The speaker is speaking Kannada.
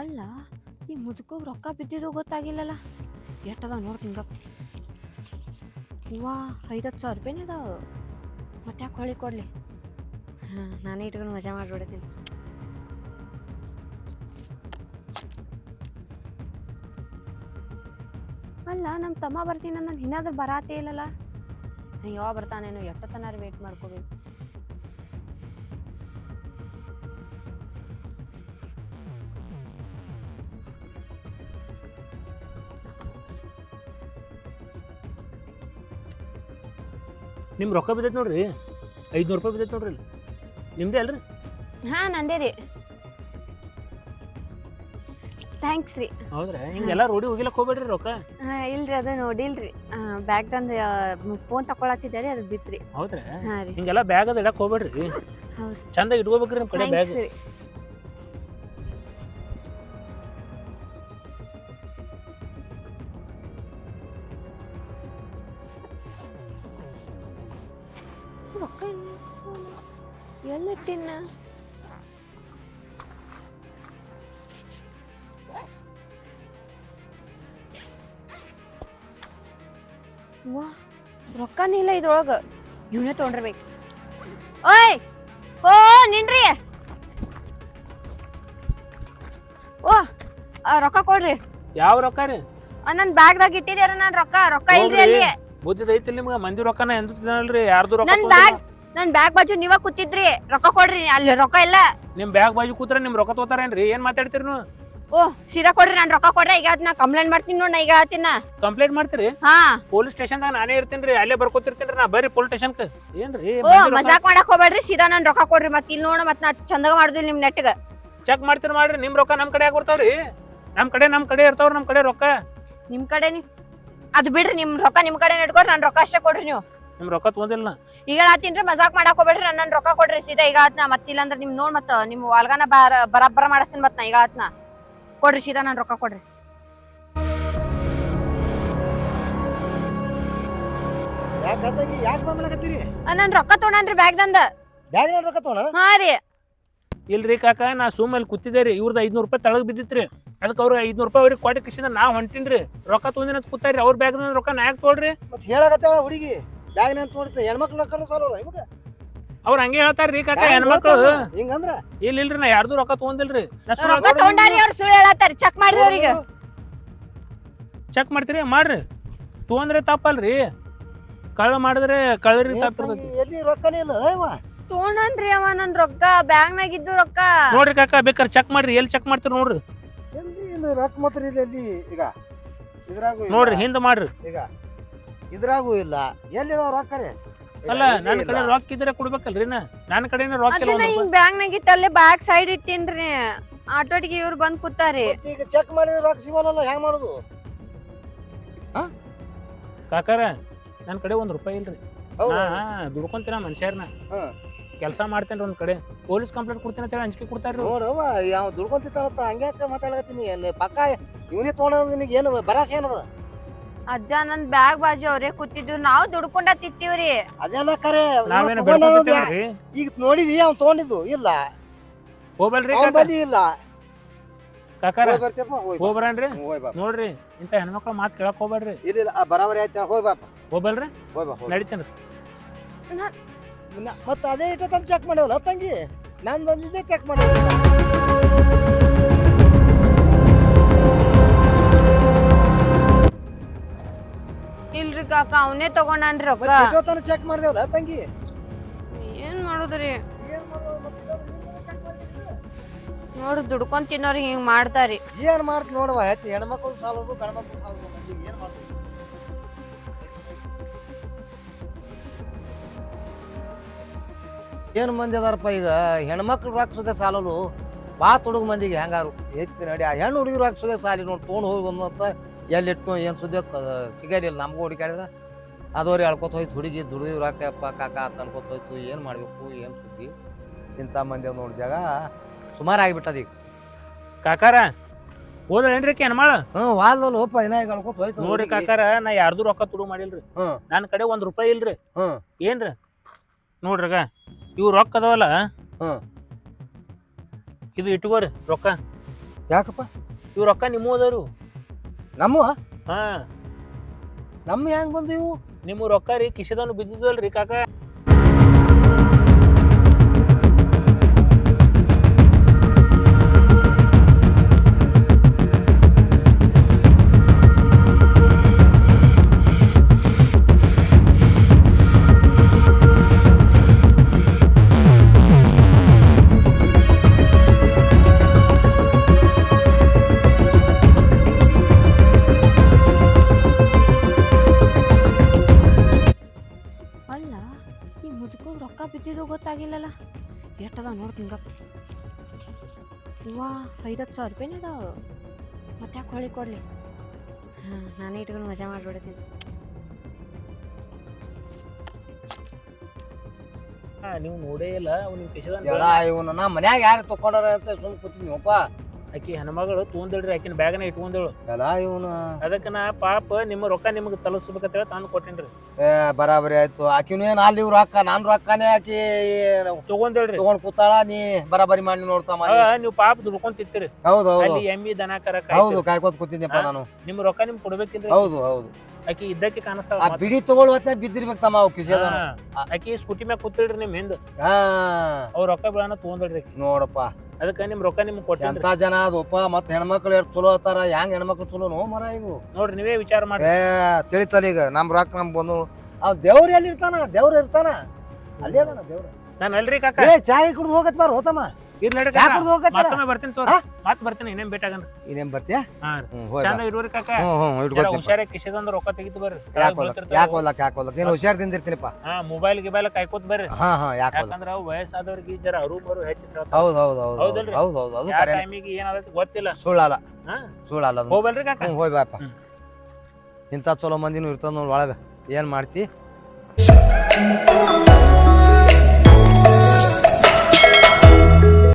ಅಲ್ಲ, ಈ ಮುದುಕೋಗ್ ರೊಕ್ಕ ಬಿದ್ದಿದ್ದು ಗೊತ್ತಾಗಿಲ್ಲಲ್ಲ. ಎಷ್ಟದ ನೋಡ್ತೀನಿ ಗಪ್ಪ ವಾ ಐದತ್ತು ಸಾವಿರ ರೂಪಾಯಿನೇ ಅದಾವ. ಮತ್ತೆ ಯಾಕೆ ಹೊಳಿ ಕೊಡಲಿ? ಹಾಂ ನಾನೇ ಇಟ್ಕೊಂಡು ಮಜಾ ಮಾಡಿಬಿಡ್ತೀನಿ. ಅಲ್ಲ ನಮ್ಮ ತಮ್ಮ ಬರ್ತೀನಿ ನಾನು ಇನ್ನಾದ್ರೂ ಬರಾತೇ ಇಲ್ಲಲ್ಲ. ಯಾವ ಬರ್ತಾನೇನು ಎಷ್ಟೊತ್ತನಾರು ವೇಟ್ ಮಾಡ್ಕೋಬೇಕು. ನಿಮ್ಮ ರೊಕ್ಕ ಬಿದ್ದೈತೆ ನೋಡ್ರಿ. ಐದುನೂರು ರೂಪಾಯಿ ಬಿದ್ದೈತೆ ನೋಡ್ರಿ ಇಲ್ಲಿ ನಿಮ್ದೇ ಅಲ್ರಿ? ಹಾಂ ನಂದೇ ರೀ. ಥ್ಯಾಂಕ್ಸ್ ರೀ. ಹೌದ್ರಾ? ಹಿಂಗೆಲ್ಲ ರೋಡಿ ಹೋಗಿಲ್ಲಕ್ಕೆ ಹೋಗ್ಬೇಡ್ರಿ ರೊಕ್ಕ. ಹಾ ಇಲ್ರಿ ಅದು ನೋಡಿಲ್ರಿ. ಬ್ಯಾಗ್ ತಂದು ಫೋನ್ ತಕೊಳತ್ತಿದ್ದೆ ರೀ ಅದು ಬಿತ್ರಿ. ಹೌದ್ರಾ? ಹಾ ರೀ. ಹಿಂಗೆಲ್ಲ ಬ್ಯಾಗ್ ಅದು ಇಡಕ್ಕೆ ಹೋಗ್ಬೇಡ್ರಿ. ಹೌದು. ಚಂದ ಇಟ್ಕೋಬೇಕ್ರಿ ನಿಮ್ಮ ಕಡೆ ಬ್ಯಾಗ್ ಥ್ಯಾಂಕ್ಸ್ ರೀ. ರೊಕ್ಕ ವಾ ರೊಕ್ಕನೇ ಇಲ್ಲ ಇದ್ರೊಳಗೆ. ಇವನೇ ತೊಗೊಂಡಿರ್ಬೇಕು. ಓಯ್! ಓ ನಿನ್ರಿ ಓ ಆ, ರೊಕ್ಕ ಕೊಡ್ರಿ. ಯಾವ ರೊಕ್ಕ ರೀ ನನ್ನ ಬ್ಯಾಗ್ದಾಗ ಇಟ್ಟಿದ್ಯಾರ ನಾನು ರೊಕ್ಕ. ರೊಕ್ಕ ಇಲ್ರಿ ಹೋಗ್ರಿ. ಅಲ್ಲಿ. ಬುದ್ಧಿದೈತಿ ನಿಮ್ಗೆ? ಮಂದಿ ರೊಕ್ಕನ ಎಂದು ತಿನ್ನಲ್ರಿ? ಯಾರ್ದು ರೊಕ್ಕ ನನ್ ತೊಗೊಂಡಿಲ್ಲ. ಬ್ಯಾಗ್ ನನ್ ಬ್ಯಾಗ್ ಬಾಜು ನೀವ ಕೂತಿದ್ರಿ. ರೊಕ್ಕ ಕೊಡ್ರಿ. ಅಲ್ಲಿ ರೊಕ್ಕ ಇಲ್ಲ. ನಿಮ್ ಬ್ಯಾಗ್ ಬಾಜು ಕೂತ್ರ ನಿಮ್ ರೊಕ್ಕ ತಗೋತಾರೇನ್ರಿ? ಏನ್ ಮಾತಾಡ್ತೀರಿ ನೀವು? ಓ ಸೀದಾ ಕೊಡ್ರಿ ನಾನು ರೊಕ್ಕ ಕೊಡ್ರಿ ಈಗ ಅದನ್ನ ಕಂಪ್ಲೇಂಟ್ ಮಾಡ್ತೀನಿ ನೋಡ್ ನಾ ಈಗ ಹೇಳ್ತೀನ. ಕಂಪ್ಲೇಂಟ್ ಮಾಡ್ತೀರಿ? ಹಾ. ಪೊಲೀಸ್ ಸ್ಟೇಷನ್ದಾಗ ನಾನೇ ಇರ್ತೀನಿ ಅಲ್ಲೇ ಬರ್ಕೋತಿರ್ತೀನಿ ನಾ ಬರ್ರಿ ಪೊಲೀಸ್ ಸ್ಟೇಷನ್ಕ ಏನ್ರಿ? ಓ ಮಜಾಕ್ ಮಾಡಕ್ ಹೋಗ್ಬೇಡ್ರಿ ಸೀದಾ ನಾನು ರೊಕ್ಕ ಕೊಡ್ರಿ ಮತ್ತೆ ಇಲ್ಲಿ ನೋಡ ಮತ್ತೆ ನಾ ಚಂದಾಗ ಮಾಡುದಿಲ್ಲ ನಿಮ್ ನೆಟ್ಗ ಚೆಕ್ ಮಾಡ್ತೀರಿ ಮಾಡ್ರಿ ನಿಮ್ ರೊಕ್ಕ ನಮ್ ಕಡೆ ಬರ್ತಾವ್ರಿ ನಮ್ ಕಡೆ ನಮ್ ಕಡೆ ಇರ್ತಾವ್ರಿ ನಮ್ ಕಡೆ ರೊಕ್ಕ. ನಿಮ್ ಕಡೆ ನೀವ್ ಅದು ಬಿಡ್ರಿ ನಿಮ್ ರೊಕ್ಕ ನಿಮ್ ಕಡೆ ಇಟ್ಕೊಡ್ರಿ ನನ್ ರೊಕ್ಕ ಅಷ್ಟೇ ಕೊಡ್ರಿ ನೀವು. ನಿಮ್ ರೊಕ್ಕ ತಗೊಂದಿಲ್ಲ ಈಗ ಹೇಳ್ತೀನ್ರಿ ಮಜಾಕ್ ಮಾಡಕ್ ಹೋಗ್ಬೇಡ್ರಿ ನನ್ನ ರೊಕ್ಕ ಕೊಡ್ರಿ ಸೀದಾ ಈಗ ಆತ್ನ ಮತ್ತಿಲ್ಲ ಅಂದ್ರೆ ನಿಮ್ ನೋಡ್ ಮತ್ತ ನಿಮ್ ವಾಲ್ಗಾನ ಬಾರ ಬರಬ್ಬರ ಮಾಡಸ್ತೀನಿ ಮತ್ ನಾ ಈಗ ಆತ್ನ ಕೊಡ್ರಿ ಸೀದಾ ನಾನು ರೊಕ್ಕ ಕೊಡ್ರಿ. ಯಾಕೆ ತಂಗಿ ಯಾಕೆ ಬಂದ್ಲಕತ್ತೀರಿ ನನ್ ರೊಕ್ಕ ತೊಗೊಂಡ್ರಿ ಬ್ಯಾಗ್ದಂದ ಬ್ಯಾಗ್ ರೊಕ್ಕ ತೊಗೊಳ ಹಾ ರೀ. ಇಲ್ರಿ ಕಾಕ ನಾ ಸುಮ್ಮನೆ ಕೂತಿದ್ದೆ ರೀ. ಇವ್ರದ್ದು ಐದ್ನೂರು ರೂಪಾಯಿ ತಳಗ್ ಬಿದ್ದಿತ್ರಿ. ಅದಕ್ಕೆ ಅವ್ರು ಐದ್ನೂರು ರೂಪಾಯಿ ಅವ್ರಿಗೆ ಕೊಟ್ಟ ಕಿಸಿಂದ ನಾ ಹೊಂಟಿನ್ರಿ ರೊಕ್ಕ ತೊಗೊಂದಿನ ಅಂತ ಕೂತಾರಿ. ಅವ್ರ ಬ್ಯಾಗ್ ರೊಕ್ಕ ನಾ ಯಾಕೆ ತೊಗೊಳ್ರಿ? ಮತ್ತೆ ಹೇಳಕತ್ತೇವ ಹುಡುಗಿ? ಬ್ಯಾಗ್ ನಾನು ತೋಡ್ತ ಹೆಣ್ಮಕ್ಳು ರೊಕ್ಕನು ಸಾಲಲ್ಲ ನಿಮ್ಗೆ ಅವ್ರ ಹಂಗೆ ಹೇಳ್ತಾರ್ರಿ ಕಾಕ ಹೆಣ್ಮಕ್ಳು. ಹಿಂಗಂದ್ರ? ಇಲ್ಲ ಇಲ್ರಿ ನಾ ಯಾರ್ದು ರೊಕ್ಕ ರೊಕ್ಕ ತಗೊಂಡಾರಿ ಅವ್ರು ಸುಳ್ಳು ಹೇಳತ್ತಾರ. ಚೆಕ್ ಮಾಡ್ರಿ ಅವ್ರಿಗೆ. ಚೆಕ್ ಮಾಡ್ತೀರಿ ಮಾಡ್ರಿ. ತೊಗೊಂಡ್ರೆ ತಪ್ಪಲ್ರಿ. ಕಳ್ಳ ಮಾಡಿದ್ರೆ ಕಳ್ಳರಿ ತಪ್ಪಿರ್ತೈತಿ ಎಲ್ಲಿ ರೊಕ್ಕನೇ ಇಲ್ಲ ಇವ? ತಗೊಂಡನ್ರಿ ಅವ ನನ್ ರೊಕ್ಕ ಬ್ಯಾಗ್ನಾಗ ಇದ್ದು ರೊಕ್ಕ. ನೋಡ್ರಿ ಕಾಕ ಬೇಕಾರೆ ಚೆಕ್ ಮಾಡ್ರಿ ಎಲ್ಲಿ ಚೆಕ್ ಮಾಡ್ತೀರಿ ನೋಡ್ರಿ. ಎಲ್ಲಿ ಇಲ್ಲ ರೊಕ್ಕ ಮಾತ್ರ ಇಲ್ಲ ಎಲ್ಲಿ? ಈಗ ಇದ್ರಾಗೂ ಇಲ್ಲ. ನೋಡ್ರಿ ಹಿಂದ್ ಮಾಡ್ರಿ. ಈಗ ಇದ್ರಾಗೂ ಇಲ್ಲ. ಎಲ್ಲಿದಾವ ರೊಕ್ಕ ರೀ ಅಲ್ಲ ನನ್ನ ಕಡೆ ರೊಕ್ಕ ಇದ್ರೆ ಕೊಡ್ಬೇಕಲ್ರಿ ನಾ ನನ್ನ ಕಡೆನೇ ರೊಕ್ಕ ಇಲ್ಲ ಅದನ್ನ ಒಂದ್ ಹಿಂಗ್ ಬ್ಯಾಗ್ನಾಗ ಇಟ್ಟಲ್ಲೇ ಬ್ಯಾಗ್ ಸೈಡ್ ಇಟ್ಟಿನ್ರಿ. ಆಟೋಟಿಗೆ ಇವ್ರು ಬಂದ್ ಕೂತಾರಿ. ಮತ್ತೆ ಈಗ ಚೆಕ್ ಮಾಡಿದ್ರೆ ರೊಕ್ಕ ಸಿಗೋಲ್ಲ ಹೆಂಗ್ ಮಾಡೋದು? ಕಾಕಾರ ನನ್ನ ಕಡೆ ಒಂದ್ ರೂಪಾಯಿ ಇಲ್ರಿ. ಹೌದಾ? ನಾ ದುಡ್ಕೊಂತೀನ ಮನುಷ್ಯರ್ನ. ಹಾ. ಕೆಲಸ ಮಾಡ್ತೇನ್ರಿ ಒಂದ್ ಕಡೆ. ಪೊಲೀಸ್ ಕಂಪ್ಲೇಂಟ್ ಕೊಡ್ತೀನಿ ಅಂತ ಹೇಳಿ ಅಂಜಿಕೆ ಕೊಡ್ತಾರ್ರಿ ನೋಡವ್ವ ಯಾವ ದುಡ್ಕೊಂತಿತ್ತಾನತ್ತ ಹಂಗ್ಯಾಕ ಮಾತಾಡಕತ್ತೀನಿ ಏನ್ ಪಕ್ಕ ಇವನೇ ತೊಗೊಂಡ ನಿನಗೆ ಏನು ಬರಾಸ ಏನದ? ಅಜ್ಜ ನನ್ ಬ್ಯಾಗ್ ಬಾಜು ಅವ್ರೆ ಕೂತಿದ್ರು. ನಾವ್ ದುಡ್ಕೊಂಡ ತಿತ್ತೀವ್ರಿ ಅದೆಲ್ಲ ಕರೆ ಇವ ನಾವೇನು ಯಾ- ಈಗ ನೋಡಿದಿ ಅವ್ನ್ ತಗೊಂಡಿದ್ದು? ಇಲ್ಲ. ಹೋಗ್ಬಲ್ರಿ ಅವ್ನ ಕಾಕ. ಬದಿ ಇಲ್ಲ. ಕಾಕಾರ ಹೋಯ್ ಬರ್ತೇಪ್ಪ ಹೋಯ್ ಬಾ. ಹೋಗ್ಬರನ್ರಿ? ಹ್ಮ್, ಬಾ. ನೋಡ್ರಿ ಇಂತ ಹೆಣ್ಮಕ್ಳ ಮಾತ್ ಕೇಳಕ್ ಹೋಗ್ಬೇಡ್ರಿ ಇಲ್ಲ ಇಲ್ಲ. ಆ ಬರಾಬರಿ ಆಯ್ತು ಹೋಯ್ ಬಾಪ ಹೋಗ್ಬಲ್ರಿ? ಹೋಯ್ ಬಾ ಹೋಯ್ ಬಾ. ನಡಿತೇನ್ರಿ. ಮತ್ತ ಅದೇ ಇಟ್ಟು ಚೆಕ್ ಮಾಡ್ಯವಲ್ಲ ತಂಗಿ? ನಾನು ಬಂದಿದ್ದೆ ಚೆಕ್ ಮಾಡಿ ಇಲ್ರಿ ಕಾಕ ಅವನೇ ತಗೊಂಡಾನ್ರಿ ರೊಕ್ಕ ಚೆಕ್ ಮಾಡಿದೆವಲ್ಲ ತಂಗಿ? ಏನ್ ಮಾಡುದ್ರಿ? ಏನ್ ಮಾಡೋದು ಮತ್ತೆ check? ನೋಡ್ರಿ ದುಡ್ಕೊಂಡ್ ತಿನ್ನೋರ್ ಹಿಂಗ್ ಮಾಡ್ತಾರಿ. ಏನ್ ಮಾಡ್ತ ನೋಡುವ ಹೆಚ್ಚು ಹೆಣ್ಮಕ್ಳು ಸಾಲೋದು ಗಂಡ್ಮಕ್ಳು ಸಾಲೋದು ಮಂದಿಗೆ ಏನ್ ಮಾಡ್ತೀವಿ ಏನು ಮಂದಿ ಅದಾರಪ್ಪ ಈಗ? ಹೆಣ್ಮಕ್ಳು ರಾಕ್ಸೋದೆ ಸಾಲಲು ಬಾತ್ ಹುಡುಗ ಮಂದಿಗೆ ಹೆಂಗಾರು. ಹೆಚ್ಚು ನಡಿ ಆ ಹೆಣ್ಣು ಹುಡುಗರು ಹಾಕ್ಸೋದೆ ಸಾಲಿ ನೋಡಿ ತೊಗೊಂಡು ಹೋಗಿ ಎಲ್ಲಿಟ್ಟು ಏನು ಸುದ್ದಿ ಸಿಗಲಿಲ್ಲ ನಮಗೂ ಹುಡುಕಾಡಿದ್ರೆ ಅದವ್ರು ಹೇಳ್ಕೊತ ಹೋಯ್ತು ಹುಡುಗಿ ದುಡಿದು ರಾಕಪ್ಪ ಕಾಕ ಅಂತ ಅನ್ಕೋತ ಹೋಯ್ತು ಏನು ಮಾಡಬೇಕು ಏನು ಸುದ್ದಿ? ಇಂಥ ಮಂದಿ ನೋಡಿ ಜಾಗ. ಸುಮಾರು ಆಗಿಬಿಟ್ಟದ ಈಗ. ಕಾಕಾರ ಹೋದ್ರೇನ್ರಿ ಏನ್ರಿ ಹ್ಞೂ ವಾಲ್ದಲ್ಲಿ ಹೋಪ ಈಗ ಹೋಯ್ತು ನೋಡಿ. ಕಾಕಾರ ನಾ ಯಾರ್ದು ರೊಕ್ಕ ತುಡು ಮಾಡಿಲ್ರಿ. ಹ್ಞೂ ನನ್ನ ಕಡೆ ಒಂದ್ ರೂಪಾಯಿ ಇಲ್ರಿ. ಹ್ಮ್. ಏನ್ರಿ? ನೋಡ್ರಿಗ ಇವು ರೊಕ್ಕ ಅದಾವಲ್ಲ? ಹ್ಮ್. ಇದು ಇಟ್ಕೋರಿ ರೊಕ್ಕ. ಯಾಕಪ್ಪ? ಇವು ರೊಕ್ಕ ನಿಮ್ಮ ಅದಾರು ನಮ್ಮ ಹಾ. ನಮ್ಮ ಹೆಂಗ್ ಬಂದಿವು ನಿಮ್ಮ ರೊಕ್ಕ ರೀ ಕಿಶದವನು ಬಿದ್ದಿದ್ವಲ್ರಿ ಕಾಕ? ಮುದುಕೋಗ್ ರೊಕ್ಕ ಬಿದ್ದಿದ್ದು ಗೊತ್ತಾಗಿಲ್ಲಲ್ಲ. ಎಷ್ಟದ ನೋಡ್ತೀನಿ ಗಪ್ ವಾ ಐದತ್ತು ಸಾವಿರ ರೂಪಾಯಿನೇ ಅದಾವ. ಮತ್ತೆ ಯಾಕೆ ಹೊಳಿ ಕೊಡಲಿ? ಹಾಂ ನಾನೇ ಇಟ್ಕೊಂಡು ಮಜಾ ಮಾಡಿಬಿಡ್ತೀನಿ. ಹಾ ನೀವು ನೋಡೇ ಇಲ್ಲ ಅವ್ನಿಗೆ ನಿಮ್ ಕಿಶದನ್ ಎಲ್ಲ ಇವನ್ನ ನಾ ಮನ್ಯಾಗ ಯಾರು ತಕೊಂಡಾರ ಅಂತ ಸುಮ್ ಕೂತಿದ್ನಿವಪ್ಪ. ಆಕಿ ಹೆಣ್ಮಗಳು ತೊಗೊಂದಿಲ್ರಿ ಆಕಿನ ಬ್ಯಾಗನ ಇಟ್ಕೊಂದಳು ಎಲ್ಲ ಇವನು ಅದಕ್ಕೆ ನಾ ಪಾಪ ನಿಮ್ಮ ರೊಕ್ಕ ನಿಮಗೆ ತಲುಪಿಸ್ಬೇಕಂತೇಳಿ ತಂದು ಕೊಟ್ಟೇನ್ರಿ. ಏ ಬರಾಬರಿ ಆಯ್ತು. ಆಕಿನೂ ಏನ್ ಅಲ್ಲಿ ಇವ್ರು ರೊಕ್ಕ ನಾನ್ ರೊಕ್ಕನೇ ಆಕಿ ತಗೊಂದೇಳ್ರಿ ತಗೊಂಡ್ ಕೂತಾಳ ನೀ ಬರಾಬರಿ ಮಾಡಿ ನೋಡ್ತಾ ಆಗ ನೀವು ಪಾಪ ದುಡ್ಕೊಂಡ್ ಹೌದು ಹೌದು. ಅಲ್ಲಿ ಎಮ್ಮಿ ದನ ಕರ ಹೌದು ಕಾಯ್ಕೋತ ಕೂತಿದ್ದೆಪ್ಪ ನಾನು. ನಿಮ್ ರೊಕ್ಕ ನಿಮ್ಗೆ ಕೊಡ್ಬೇಕಿಲ್ರಿ? ಹೌದು ಹೌದು. ಆಕಿ ಇದ್ದಕ್ಕೆ ಕಾಣಿಸ್ತಾ ಆ. ಬಿಡಿ ತಗೊಳ್ ಹೊತ್ತ ಬಿದ್ದಿರ್ಬೇಕು ತಮ್ಮ ಅವ್ ಕಿಸೇದ. ಆಕಿ ಸ್ಕೂಟಿ ಮ್ಯಾಗ ಕೂತಿಳ್ರಿ ನಿಮ್ ಹಿಂದ್. ಹಾ. ಅವ್ರ ರೊಕ್ಕ ಬೆಳನ ತಗೊಂಡ್ರಿ ನೋಡಪ್ಪ. ಅದಕ್ಕೆ ನಿಮ್ ರೊಕ್ಕ ನಿಮ್ಗೆ ಕೊಟ್ಟೇನ್ರಿ. ಎಂತ ಜನ ಅದಪ್ಪ ಮತ್ ಹೆಣ್ಮಕ್ಳು ಎಷ್ಟು ಚಲೋ ಅತ್ತಾರ ಹೆಂಗ್ ಹೆಣ್ಮಕ್ಳು ಚಲೋ ನೋ ಮರ ಈಗ ನೋಡ್ರಿ ನೀವೇ ವಿಚಾರ ಮಾಡಿ ಏ ತಿಳಿತಲ್ಲ ಈಗ. ನಮ್ ರೊಕ್ಕ ನಮ್ ಬಂದು ಅವ್ ದೇವ್ರ ಎಲ್ಲಿ ಇರ್ತಾನ ದೇವ್ರ ಇರ್ತಾನ? ಅಲ್ಲಿ ಅದಾನ ದೇವ್ರ? ನಾನು ಅಲ್ರಿ ಕಾಕ. ಏ ಚಾಯ್ ಕುಡ್ದು ಹೋಗತ್ ಬಾರ ಹೋತಮ್ಮ. ಇರ್ಲಿ ಕುಡ್ದು ಮತ್ತೊಮ್ಮೆ ಬರ್ತೀನಿ ತೋರಿ. ಹಾ? ಮತ್ ಬರ್ತೀನಿ ಇನ್ನೇನ್ ಇನ್ನೇನ್ ಬರ್ತೀಯ? ಹಾ ಹ್ಮ್ ಹೋಯ್ ಚಂದ ಇಡ್ರಿ ಕಾಕ. ಹ್ಮ್ ಹ್ಮ್ ಜರ ಇಟ್ಕೊತೀನಿ ಹುಷಾರಾಗಿ ಕಿಶದಂದ್ ರೊಕ್ಕ ತೆಗಿತು ಬರ್ರಿ. ಯಾಕೆ ಹೋಗ್ಲಕ್? ಯಾಕೆ ಹೋಗ್ಲಕ್ ಯಾಕೆ ಹೋಗ್ಲಕ್? ನೀನು ಹುಷಾರ್ ತಿಂದಿರ್ತೀನಿಪ್ಪ ಹಾ ಮೊಬೈಲ್ ಗಿಬೈಲ್ ಕಾಯ್ಕೋತ್ ಬರ್ರಿ. ಹಾ ಹಾ ಯಾಕೆ ಹೋಗ್ಲಕ್? ಯಾಕಂದ್ರ ಅವು ವಯಸ್ಸಾದವ್ರಿಗೆ ಜರ ಅರು ಬರು ಹೆಚ್ಚು ಹೌದು ಹೌದು ಹೌದು ಹೌದಲ್ರಿ? ಹೌದು ಹೌದು ಅದು ಯಾವ ಕರೆ ಟೈಮಿಗೆ ಏನಾದೈತಿ ಗೊತ್ತಿಲ್ಲ. ಸುಳ್ಳಲ್ಲ. ಹಾ? ಸುಳ್ಳಲ್ಲ ಅದು. ಹೋಗ್ಬಲ್ರಿ ಕಾಕ. ಹ್ಞೂ ಹೋಯ್ ಬಾಯಪ್ಪ ಹ್ಮ್. ಇಂಥ ಚಲೋ ಮಂದಿನೂ ಇರ್ತದ ನೋಡಿ ಒಳಗೆ. ಏನು ಮಾಡ್ತಿ?